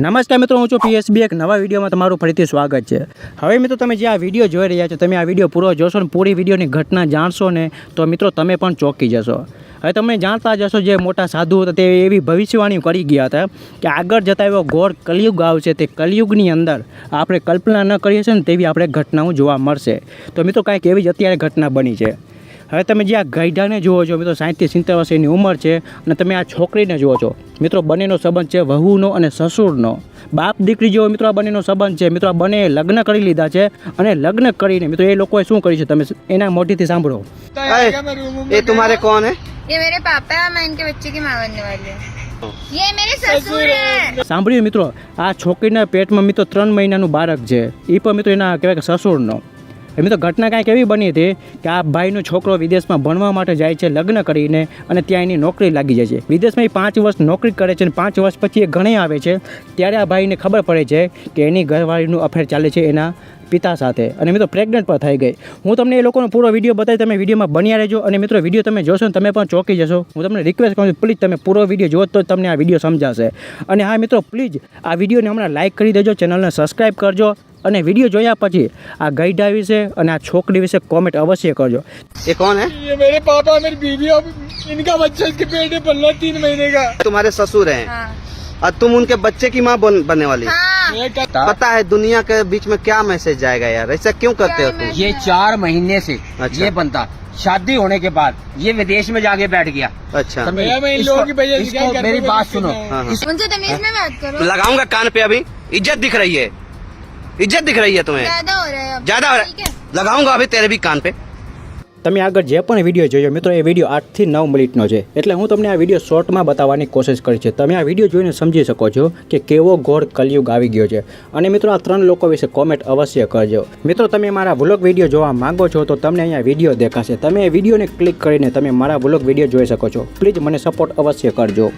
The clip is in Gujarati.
નમસ્કાર મિત્રો, હું છું પીએસબી એક નવા વિડીયોમાં તમારું ફરીથી સ્વાગત છે. હવે મિત્રો, તમે જે આ વીડિયો જોઈ રહ્યા છો, તમે આ વીડિયો પૂરો જોશો ને, પૂરી વિડીયોની ઘટના જાણશો ને, તો મિત્રો, તમે પણ ચોંકી જશો. હવે તમે જાણતા જશો જે મોટા સાધુ હતા, તે એવી ભવિષ્યવાણી કરી ગયા હતા કે આગળ જતા એવો ઘોર કલયુગ આવશે. તે કલયુગની અંદર આપણે કલ્પના ન કરીએ છીએ ને, તેવી આપણે ઘટનાઓ જોવા મળશે. તો મિત્રો, કાંઈક એવી જ અત્યારે ઘટના બની છે. હવે તમે જે આ ગઈઢાને જુઓ છો મિત્રો સાહીઠથી સિત્તેર વર્ષ એની ઉંમર છે અને તમે આ છોકરીને જુઓ છો મિત્રો બંનેનો સંબંધ છે વહુનો અને સસુરનો બાપ દીકરી જેવો મિત્રો આ બંનેનો સંબંધ છે મિત્રો આ બંને લગ્ન કરી લીધા છે અને લગ્ન કરીને મિત્રો એ લોકોએ શું કર્યું છે તમે એના મોઢેથી સાંભળો अरे, ये तुम्हारे कौन है ये मेरे पापा है मैं इनके बच्चे की माँ बनने वाली हूँ ये मेरे ससुर है સાંભળ્યું મિત્રો આ છોકરીના પેટમાં મિત્રો ત્રણ મહિનાનું બાળક છે એ પણ મિત્રો એના કહેવાય કે સસુરનો એ તો ઘટના કાંઈક એવી બની હતી કે આ ભાઈનો છોકરો વિદેશમાં ભણવા માટે જાય છે લગ્ન કરીને અને ત્યાં એની નોકરી લાગી જાય છે. વિદેશમાં એ પાંચ વર્ષ નોકરી કરે છે અને પાંચ વર્ષ પછી એ ઘણે આવે છે. ત્યારે આ ભાઈને ખબર પડે છે કે એની ઘરવાળીનું અફેર ચાલે છે એના પિતા સાથે. અને મિત્રો પ્રેગ્નન્ટ પણ થઈ ગઈ. હું તમને એ લોકોનો પૂરો વીડિયો બતાવી તમે વિડીયોમાં બન્યા રહેજો. અને મિત્રો વીડિયો તમે જોશો ને તમે પણ ચોંકી જશો. હું તમને રિક્વેસ્ટ કરું છું પ્લીઝ તમે પૂરો વીડિયો જુઓ તો તમને આ વીડિયો સમજાશે. અને હા મિત્રો પ્લીઝ આ વિડીયોને હમણાં લાઇક કરી દેજો ચેનલને સબસ્ક્રાઈબ કરજો. અને વિડીયો જોયા પછી આ ગઈઢા વિશે અને આ છોકરી વિશે કોમેન્ટ અવશ્ય કરજો ये कौन है ये मेरे पापा मेरी बीवी और इनका बच्चा इसके पेट में पल रहा है तीन महीने का तुम्हारे ससुर हैं हाँ और तुम उनके बच्चे की माँ बन, बनने वाली हो। हाँ मैं का- पता है दुनिया के बीच में क्या मैसेज जाएगा यार ऐसा क्यों करते हो तुम ये चार महीने से अच्छा। ये बनता शादी होने के बाद ये विदेश में जाके बैठ गया अच्छा समझे? भैया, मैं इन इसको- लोगों की वजह से इसको क्या घर मेरी पे बात बैठ सुनो के हाँ हाँ उनसे तमीज में बात करो लगाऊंगा कान पे अभी इज्जत दिख रही है इज्जत दिख रही है तुम्हें ज्यादा हो रहा है अब ज्यादा हो रहा ठीक है है लगाऊंगा अभी तेरे भी कान पे તમે આગળ જે પણ વિડીયો જોયો મિત્રો એ વિડીયો આઠથી નવ મિનિટનો છે એટલે હું તમને આ વિડીયો શોર્ટમાં બતાવવાની કોશિશ કરી છે તમે આ વિડીયો જોઈને સમજી શકો છો કે કેવો ઘોર કલયુગ આવી ગયો છે અને મિત્રો આ ત્રણ લોકો વિશે કોમેન્ટ અવશ્ય કરજો મિત્રો તમે મારા વ્લોગ વિડીયો જોવા માંગો છો તો તમને અહીંયા વિડીયો દેખાશે તમે એ વિડીયોને ક્લિક કરીને તમે મારા વ્લોગ વિડીયો જોઈ શકો છો પ્લીઝ મને સપોર્ટ અવશ્ય કરજો